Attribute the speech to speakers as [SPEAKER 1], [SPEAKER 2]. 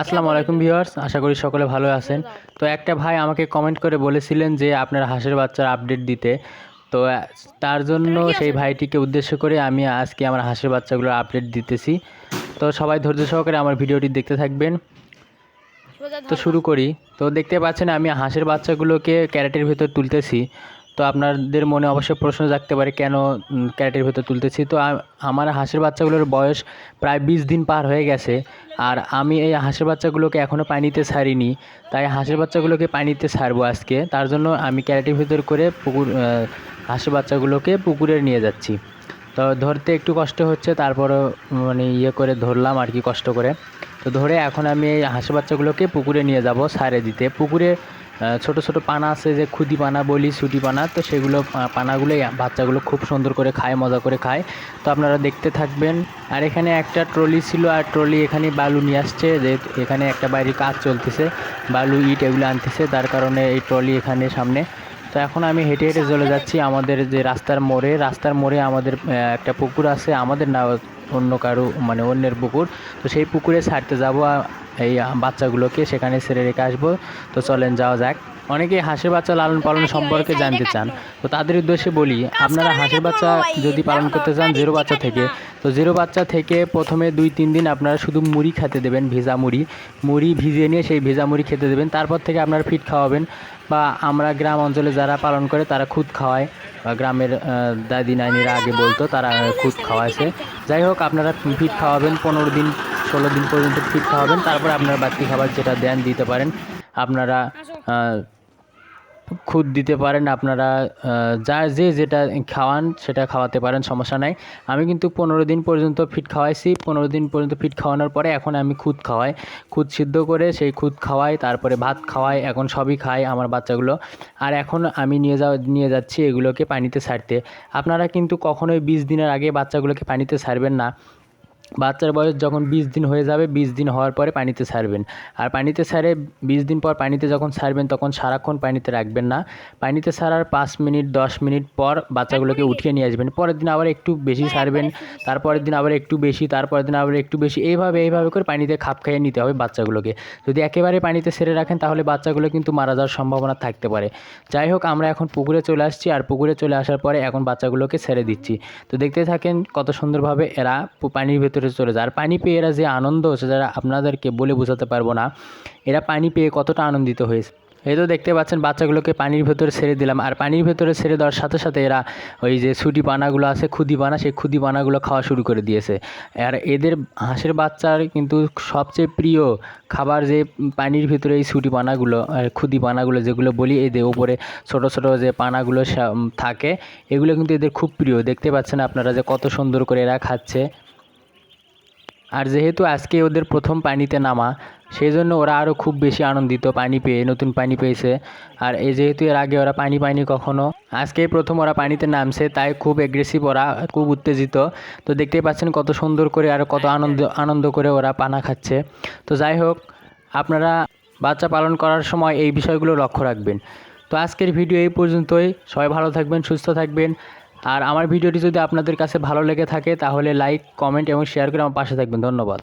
[SPEAKER 1] আসসালামু আলাইকুম ভিউয়ার্স আশা করি সকলে ভালো আছেন। তো একটা ভাই আমাকে কমেন্ট করে বলেছিলেন যে আপনার হাঁসের বাচ্চার আপডেট দিতে। তো তার জন্য সেই ভাইটিকে উদ্দেশ্য করে আমি আজকে আমার হাঁসের বাচ্চাগুলোর আপডেট দিতেছি। তো সবাই ধৈর্য সহকারে আমার ভিডিওটি দেখতে থাকবেন। তো শুরু করি। তো দেখতে পাচ্ছেন আমি হাঁসের বাচ্চাগুলোকে ক্যারেটের ভেতর তুলতেছি। তো আপনাদের মনে অবশ্যই প্রশ্ন জাগতে পারে, কেন ক্যারেটের ভেতর তুলতেছি? তো আমার হাঁসের বাচ্চাগুলোর বয়স প্রায় বিশ দিন পার হয়ে গেছে, আর আমি এই হাঁসের বাচ্চাগুলোকে এখনও পানিতে ছাড়িনি। তাই হাঁসের বাচ্চাগুলোকে পানিতে ছাড়বো আজকে। তার জন্য আমি ক্যারেটের ভেতর করে পুকুর হাঁসের বাচ্চাগুলোকে পুকুরে নিয়ে যাচ্ছি। তো ধরতে একটু কষ্ট হচ্ছে, তারপরও মানে ইয়ে করে ধরলাম আর কি কষ্ট করে। তো ধরে এখন আমি এই হাঁসের বাচ্চাগুলোকে পুকুরে নিয়ে যাব সারে দিতে। পুকুরে ছোট ছোট পানা আছে যে খুদি পানা বলি সুটি পানা, তো সেগুলো পা- পানাগুলো বাচ্চাগুলো খুব সুন্দর করে খায়, মজা করে খায়। তো আপনারা দেখতে থাকবেন। আর এখানে একটা ট্রলি ছিল, আর ট্রলি এখানে বালু নিয়ে আসছে, যে এখানে একটা বাইরে কাজ চলতেছে, বালু, ইট এগুলো আনতেছে, তার কারণে এই ট্রলি এখানে সামনে। তো এখন আমি হেঁটে হেঁটে চলে যাচ্ছি আমাদের যে রাস্তার মোড়ে। রাস্তার মোড়ে আমাদের একটা পুকুর আছে, আমাদের না অন্য কারও মানে অন্যের পুকুর। তো সেই পুকুরে ছাড়তে যাব এই বাচ্চাগুলোকে সেখানে ছেড়ে রেখে আসব। তো চলেন যাওয়া যাক। অনেকেই হাঁসের বাচ্চা লালন পালন সম্পর্কে জানতে চান। তো তাদের উদ্দেশ্যে বলি আপনারা হাঁসের বাচ্চা যদি পালন করতে চান জিরো বাচ্চা থেকে তো জিরো বাচ্চা থেকে প্রথমে দুই তিন দিন আপনারা শুধু মুড়ি খেতে দেবেন ভেজা মুড়ি। মুড়ি ভিজিয়ে নিয়ে সেই ভেজা মুড়ি খেতে দেবেন। তারপর থেকে আপনারা ফিট খাওয়াবেন। বা আমরা গ্রাম অঞ্চলে যারা পালন করে তারা খুদ খাওয়ায়। বা গ্রামের দাদি নানিরা আগে বলতো তারা খুদ খাওয়াইছে। যাই হোক আপনারা ফিট খাওয়াবেন পনেরো দিন ষোলো দিন পর্যন্ত ফিট খাওয়াবেন। তারপর আপনারা বাড়তি খাবার যেটা দেন দিতে পারেন। আপনারা খুদ দিতে পারেন। আপনারা যা, যে যেটা খাওয়ান সেটা খাওয়াতে পারেন, সমস্যা নাই। আমি কিন্তু পনেরো দিন পর্যন্ত ফিট খাওয়াইছি। পনেরো দিন পর্যন্ত ফিট খাওয়ানোর পরে এখন আমি খুদ খাওয়াই। খুদ সিদ্ধ করে সেই খুদ খাওয়াই, তারপরে ভাত খাওয়াই, এখন সবই খায় আমার বাচ্চাগুলো। আর এখন আমি নিয়ে যাওয়া নিয়ে যাচ্ছি এগুলোকে পানিতে ছাড়তে। আপনারা কিন্তু কখনোই বিশ দিনের আগে বাচ্চাগুলোকে পানিতে ছাড়বেন না। বাচ্চার বয়স যখন বিশ দিন হয়ে যাবে বিশ দিন হওয়ার পরে পানিতে ছাড়বেন। আর পানিতে ছাড়ে বিশ দিন পর পানিতে যখন ছাড়বেন তখন সারাক্ষণ পানিতে রাখবেন না। পানিতে ছাড়ার পাঁচ মিনিট দশ মিনিট পর বাচ্চাগুলোকে উঠিয়ে নিয়ে আসবেন। পরের দিন আবার একটু বেশি ছাড়বেন তারপরের দিন আবার একটু বেশি তারপরের দিন আবার একটু বেশি। এইভাবে এইভাবে করে পানিতে খাপ খাইয়ে নিতে হবে বাচ্চাগুলোকে। যদি একেবারে পানিতে ছেড়ে রাখেন তাহলে বাচ্চাগুলো কিন্তু মারা যাওয়ার সম্ভাবনা থাকতে পারে। যাই হোক আমরা এখন পুকুরে চলে আসছি। আর পুকুরে চলে আসার পরে এখন বাচ্চাগুলোকে ছেড়ে দিচ্ছি। তো দেখতে থাকেন কত সুন্দরভাবে এরা পানির ভেতরে চলে যায়। আর পানি পেয়ে এরা যে আনন্দ হচ্ছে, যারা আপনাদেরকে বলে বোঝাতে পারব না, এরা পানি পেয়ে কতটা আনন্দিত হয়েছে। এই তো দেখতে পাচ্ছেন, বাচ্চাগুলোকে পানির ভেতরে ছেড়ে দিলাম। আর পানির ভেতরে ছেড়ে দেওয়ার সাথে সাথে এরা ওই যে ছুটি পানাগুলো আছে ক্ষুদি পানা সেই ক্ষুদি পানাগুলো খাওয়া শুরু করে দিয়েছে। আর এদের হাঁসের বাচ্চার কিন্তু সবচেয়ে প্রিয় খাবার যে পানির ভিতরে এই ছুটি পানাগুলো খুদি পানাগুলো যেগুলো বলি এদের উপরে ছোট ছোট যে পানাগুলো থাকে, এগুলো কিন্তু এদের খুব প্রিয়। দেখতে পাচ্ছেন আপনারা যে কত সুন্দর করে এরা খাচ্ছে। আর যেহেতু আজকে ওদের প্রথম পানিতে নামা সেই জন্য ওরা আরও খুব বেশি আনন্দিত পানি পেয়ে, নতুন পানি পেয়েছে। আর এই যেহেতু এর আগে ওরা পানি পায়নি কখনো আজকেই প্রথম ওরা পানিতে নামছে, তাই খুব এগ্রেসিভ ওরা, খুব উত্তেজিত। তো দেখতেই পাচ্ছেন কত সুন্দর করে আর কত আনন্দ আনন্দ করে ওরা পানা খাচ্ছে। তো যাই হোক, আপনারা বাচ্চা পালন করার সময় এই বিষয়গুলো লক্ষ্য রাখবেন। তো আজকের ভিডিও এই পর্যন্তই। সবাই ভালো থাকবেন, সুস্থ থাকবেন। আর আমার ভিডিওটি যদি আপনাদের কাছে ভালো লেগে থাকে, তাহলে লাইক কমেন্ট এবং শেয়ার করে আমার পাশে থাকবেন। ধন্যবাদ।